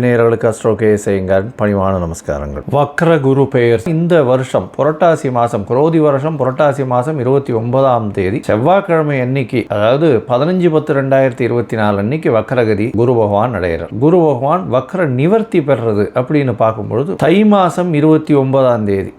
நேயர்களுக்கு அஸ்ட்ரோ செய்யுங்கள் பணிவான நமஸ்காரங்கள். வக்ர குரு பெயர். இந்த வருஷம் புரட்டாசி மாதம் குரோதி வருஷம் புரட்டாசி மாதம் இருபத்தி ஒன்பதாம் தேதி. செவ்வாய்க்கிழமை அன்னைக்கு அதாவது பதினஞ்சு பத்து ரெண்டாயிரத்தி இருபத்தி நாலு அன்னைக்கு வக்ரகதி குரு பகவான் அடைகிறார். குரு பகவான் வக்ர நிவர்த்தி பெறுறது அப்படின்னு பார்க்கும்பொழுது தை மாதம் இருபத்தி ஒன்பதாம் தேதி.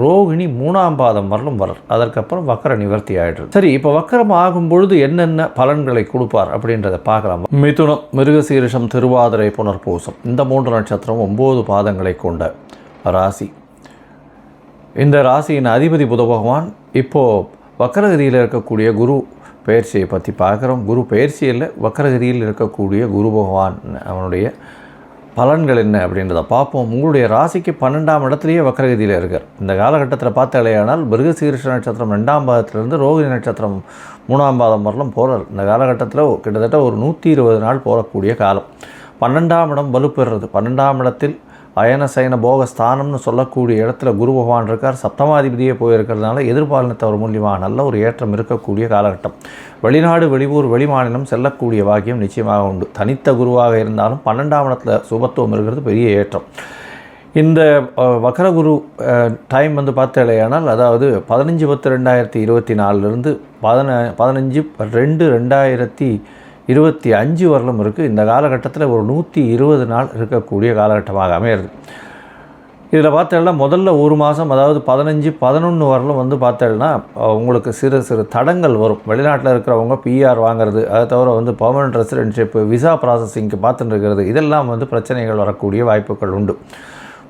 ரோகிணி மூணாம் பாதம் வரலும் வரல் அதற்கப்புறம் வக்கர நிவர்த்தி ஆகிடுது சரி இப்போ வக்கரம் ஆகும் பொழுது என்னென்ன பலன்களை கொடுப்பார் அப்படின்றத பார்க்கலாம். மிதுனம் மிருகசீரிஷம் திருவாதிரை புனர்பூசம். இந்த மூன்று நட்சத்திரம் ஒம்பது பாதங்களை கொண்ட ராசி. இந்த ராசியின் அதிபதி புத பகவான் இப்போது வக்கரகதியில் இருக்கக்கூடிய குரு பயிற்சியை பற்றி பார்க்குறோம். குரு பயிற்சியில் வக்கரகதியில் இருக்கக்கூடிய குரு பகவான் அவனுடைய பலன்கள் என்ன அப்படின்றத பார்ப்போம். உங்களுடைய ராசிக்கு பன்னெண்டாம் இடத்துலையே வக்கரகதியில் இருக்கார். இந்த காலகட்டத்தில் பார்த்தாலேயானால் மிருகசீரிஷ நட்சத்திரம் ரெண்டாம் பாதத்திலிருந்து ரோகிணி நட்சத்திரம் மூணாம் பாதம் வரலாம் போகிறார் இந்த காலகட்டத்தில் கிட்டத்தட்ட ஒரு நூற்றி இருபது நாள் போகக்கூடிய காலம். பன்னெண்டாம் இடம் வலுப்பெறுறது. பன்னெண்டாம் இடத்தில் அயன சயன போக ஸ்தானம்னு சொல்லக்கூடிய இடத்துல குரு பகவான் இருக்கார். சப்தமாதிபதியே போயிருக்கிறதுனால எதிர்பாலினத்தவர் மூலியமாக நல்ல ஒரு ஏற்றம் இருக்கக்கூடிய காலகட்டம். வெளிநாடு வெளியூர் வெளிமாநிலம் செல்லக்கூடிய பாக்கியம் நிச்சயமாக உண்டு. தனித்த குருவாக இருந்தாலும் பன்னெண்டாம் இடத்துல சுபத்துவம் இருக்கிறது பெரிய ஏற்றம். இந்த வக்கரகுரு டைம் வந்து பார்த்தலையானால் அதாவது பதினஞ்சு பத்து ரெண்டாயிரத்தி இருபத்தி நாலுலேருந்து பதின பதினஞ்சு ரெண்டு ரெண்டாயிரத்தி இருபத்தி அஞ்சு வரலும் இருக்குது இந்த காலகட்டத்தில் ஒரு நூற்றி இருபது நாள் இருக்கக்கூடிய காலகட்டமாக அமையிறது. இதில் பார்த்தேன்னா முதல்ல ஒரு மாதம் அதாவது பதினஞ்சு பதினொன்று வரலும் வந்து பார்த்தேன்னா உங்களுக்கு சிறு சிறு தடங்கள் வரும். வெளிநாட்டில் இருக்கிறவங்க பிஆர் வாங்குறது அதை தவிர வந்து பர்மனன்ட் ரெசிடென்ஷிப்பு விசா ப்ராசஸிங்க்கு பார்த்துட்டு இருக்கிறது இதெல்லாம் வந்து பிரச்சனைகள் வரக்கூடிய வாய்ப்புகள் உண்டு.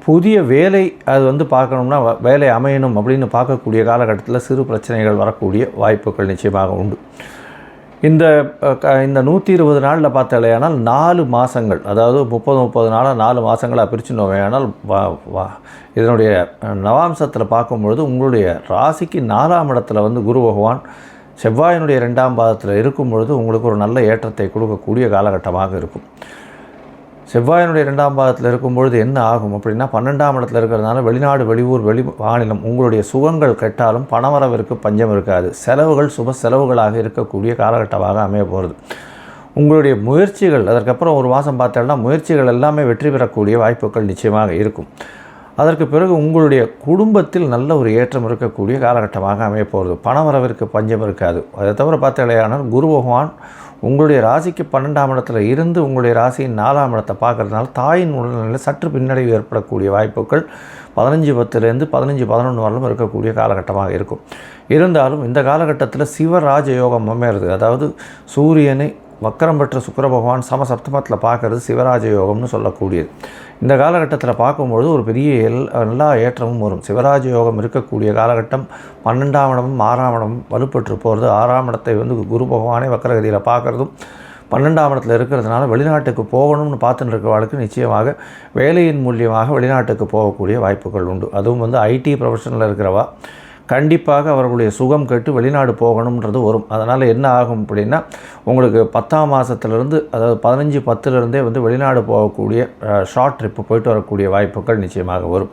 புதிய வேலை அது வந்து பார்க்கணும்னா வேலை அமையணும் அப்படின்னு பார்க்கக்கூடிய காலகட்டத்தில் சிறு பிரச்சனைகள் வரக்கூடிய வாய்ப்புகள் நிச்சயமாக உண்டு. இந்த இந்த நூற்றி இருபது நாளில் பார்த்தாலேயானால் நாலு மாதங்கள் அதாவது முப்பது முப்பது நாளாக நாலு மாதங்களாக பிரிச்சுனோமையானால் வா வா இதனுடைய நவாம்சத்தில் பார்க்கும்பொழுது உங்களுடைய ராசிக்கு நாலாம் இடத்துல வந்து குரு பகவான் செவ்வாயினுடைய ரெண்டாம் பாதத்தில் இருக்கும் பொழுது உங்களுக்கு ஒரு நல்ல ஏற்றத்தை கொடுக்கக்கூடிய காலகட்டமாக இருக்கும். செவ்வாயினுடைய ரெண்டாம் பாதத்தில் இருக்கும்பொழுது என்ன ஆகும் அப்படின்னா பன்னெண்டாம் இடத்துல இருக்கிறதுனால வெளிநாடு வெளியூர் வெளி மாநிலம் உங்களுடைய சுகங்கள் கெட்டாலும் பணவரவிற்கு பஞ்சம் இருக்காது. செலவுகள் சுப செலவுகளாக இருக்கக்கூடிய காலகட்டமாக அமைய போகிறது உங்களுடைய முயற்சிகள் அதற்கப்புறம் ஒரு மாதம் பார்த்தோம்னா முயற்சிகள் எல்லாமே வெற்றி பெறக்கூடிய வாய்ப்புகள் நிச்சயமாக இருக்கும். அதற்கு பிறகு உங்களுடைய குடும்பத்தில் நல்ல ஒரு ஏற்றம் இருக்கக்கூடிய காலகட்டமாக அமைய போகிறது பணவரவிற்கு பஞ்சம் இருக்காது. அதை தவிர பார்த்தாலேயானால் குரு பகவான் உங்களுடைய ராசிக்கு பன்னெண்டாம் இடத்துல இருந்து உங்களுடைய ராசியின் நாலாம் இடத்தை பார்க்குறதுனால தாயின் உடல்நிலையில் சற்று பின்னடைவு ஏற்படக்கூடிய வாய்ப்புகள் பதினஞ்சு பத்துலேருந்து பதினஞ்சு பதினொன்று வரலும் இருக்கக்கூடிய காலகட்டமாக இருக்கும். இருந்தாலும் இந்த காலகட்டத்தில் சிவராஜ யோகம் அமையிறது அதாவது சூரியனை வக்கரம் பெற்ற சுக்கர பகவான் சமசப்தமத்தில் பார்க்கறது சிவராஜ யோகம்னு சொல்லக்கூடியது. இந்த காலகட்டத்தில் பார்க்கும்பொழுது ஒரு பெரிய எல் எல்லா ஏற்றமும் வரும். சிவராஜ யோகம் இருக்கக்கூடிய காலகட்டம் பன்னெண்டாம் இடமும் ஆறாம் இடமும் வலுப்பெற்று போகிறது ஆறாம் இடத்தை வந்து குரு பகவானே வக்கரகதியில் பார்க்குறதும் பன்னெண்டாம் இடத்துல இருக்கிறதுனால வெளிநாட்டுக்கு போகணும்னு பார்த்துட்டு இருக்கிறவர்களுக்கு நிச்சயமாக வேலையின் மூலியமாக வெளிநாட்டுக்கு போகக்கூடிய வாய்ப்புகள் உண்டு. அதுவும் வந்து ஐடி ப்ரொஃபஷனில் இருக்கிறவா கண்டிப்பாக அவர்களுடைய சுகம் கெட்டு வெளிநாடு போகணுன்றது வரும். அதனால் என்ன ஆகும் அப்படின்னா உங்களுக்கு பத்தாம் மாதத்துலேருந்து அதாவது பதினஞ்சு பத்துலேருந்தே வந்து வெளிநாடு போகக்கூடிய ஷார்ட் ட்ரிப்பு போயிட்டு வரக்கூடிய வாய்ப்புகள் நிச்சயமாக வரும்.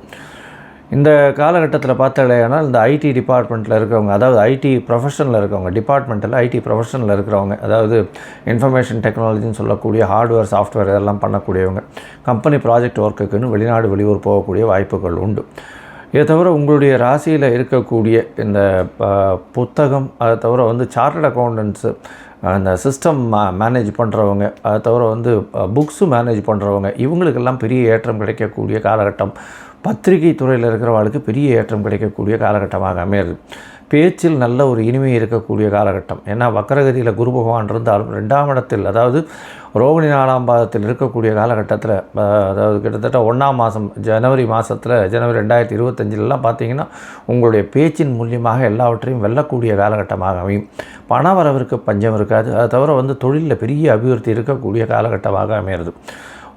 இந்த காலகட்டத்தில் பார்த்தாலேனால் இந்த ஐடி டிபார்ட்மெண்ட்டில் இருக்கிறவங்க அதாவது ஐடி ப்ரொஃபஷனில் இருக்கிறவங்க டிபார்ட்மெண்ட்டில் ஐடி ப்ரொஃபஷனில் இருக்கிறவங்க அதாவது இன்ஃபர்மேஷன் டெக்னாலஜின்னு சொல்லக்கூடிய ஹார்ட்வேர் சாஃப்ட்வேர் இதெல்லாம் பண்ணக்கூடியவங்க கம்பெனி ப்ராஜெக்ட் ஒர்க்குக்குன்னு வெளிநாடு வெளியூர் போகக்கூடிய வாய்ப்புகள் உண்டு. இதை தவிர உங்களுடைய ராசியில் இருக்கக்கூடிய இந்த புத்தகம் அதை தவிர வந்து சார்ட்டட் அக்கௌண்டன்ஸு அந்த சிஸ்டம் மா மேனேஜ் பண்ணுறவங்க அதை தவிர வந்து புக்ஸு மேனேஜ் பண்ணுறவங்க இவங்களுக்கெல்லாம் பெரிய ஏற்றம் கிடைக்கக்கூடிய காலகட்டம் பத்திரிகை துறையில் இருக்கிறவங்களுக்கு பெரிய ஏற்றம் கிடைக்கக்கூடிய காலகட்டமாக அமையுது பேச்சில் நல்ல ஒரு இனிமை இருக்கக்கூடிய காலகட்டம். ஏன்னா வக்கரகதியில் குரு பகவான் இருந்தாலும் ரெண்டாம் இடத்தில் அதாவது ரோகிணி நாலாம் பாதத்தில் இருக்கக்கூடிய காலகட்டத்தில் அதாவது கிட்டத்தட்ட ஒன்றாம் மாதம் ஜனவரி மாதத்தில் ஜனவரி ரெண்டாயிரத்தி இருபத்தஞ்சிலலாம் பார்த்தீங்கன்னா உங்களுடைய பேச்சின் மூலியமாக எல்லாவற்றையும் வெல்லக்கூடிய காலகட்டமாக அமையும். பண வரவிற்கு பஞ்சம் இருக்காது. அதை தவிர வந்து தொழிலில் பெரிய அபிவிருத்தி இருக்கக்கூடிய காலகட்டமாக அமையிறது.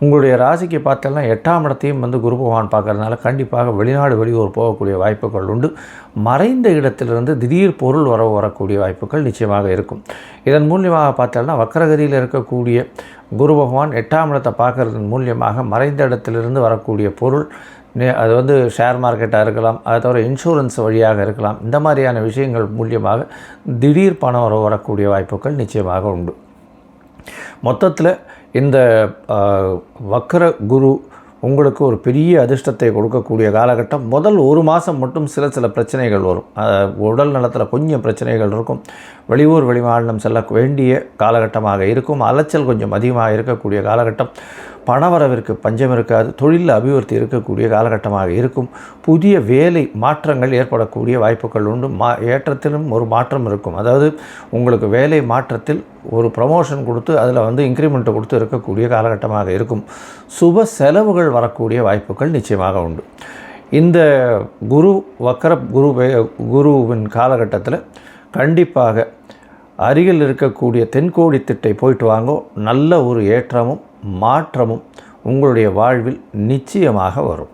உங்களுடைய ராசிக்கு பார்த்தோம்னா எட்டாம் இடத்தையும் வந்து குரு பகவான் பார்க்கறதுனால கண்டிப்பாக வெளிநாடு வெளியூர் போகக்கூடிய வாய்ப்புகள் உண்டு. மறைந்த இடத்திலிருந்து திடீர் பொருள் வரவு வரக்கூடிய வாய்ப்புகள் நிச்சயமாக இருக்கும். இதன் மூலியமாக பார்த்தோம்னா வக்கரகதியில் இருக்கக்கூடிய குரு பகவான் எட்டாம் இடத்தை பார்க்கறதன் மூலியமாக மறைந்த இடத்திலிருந்து வரக்கூடிய பொருள் நே- அது வந்து ஷேர் மார்க்கெட்டாக இருக்கலாம் அதை தவிர இன்சூரன்ஸ் வழியாக இருக்கலாம். இந்த மாதிரியான விஷயங்கள் மூலியமாக திடீர் பணம் வர வரக்கூடிய வாய்ப்புகள் நிச்சயமாக உண்டு. மொத்தத்தில் இந்த வக்கர குரு உங்களுக்கு ஒரு பெரிய அதிர்ஷ்டத்தை கொடுக்கக்கூடிய காலகட்டம். முதல் ஒரு மாதம் மட்டும் சில சில பிரச்சனைகள் வரும். உடல் நலத்தில் கொஞ்சம் பிரச்சனைகள் இருக்கும். வெளியூர் வெளிமாநிலம் செல்ல வேண்டிய காலகட்டமாக இருக்கும். அலைச்சல் கொஞ்சம் அதிகமாக இருக்கக்கூடிய காலகட்டம். பணவரவிற்கு பஞ்சம் இருக்காது. தொழிலில் அபிவிருத்தி இருக்கக்கூடிய காலகட்டமாக இருக்கும். புதிய வேலை மாற்றங்கள் ஏற்படக்கூடிய வாய்ப்புகள் உண்டு. மா ஏற்றத்திலும் ஒரு மாற்றம் இருக்கும். அதாவது உங்களுக்கு வேலை மாற்றத்தில் ஒரு ப்ரமோஷன் கொடுத்து அதில் வந்து இன்க்ரிமெண்ட்டை கொடுத்து இருக்கக்கூடிய காலகட்டமாக இருக்கும். சுப செலவுகள் வரக்கூடிய வாய்ப்புகள் நிச்சயமாக உண்டு. இந்த குரு வக்கர குரு குருவின் காலகட்டத்தில் கண்டிப்பாக அருகில் இருக்கக்கூடிய தென்கோடி திட்டை போயிட்டு வாங்கோ. நல்ல ஒரு ஏற்றமும் மாற்றமும் உங்களுடைய வாழ்வில் நிச்சயமாக வரும்.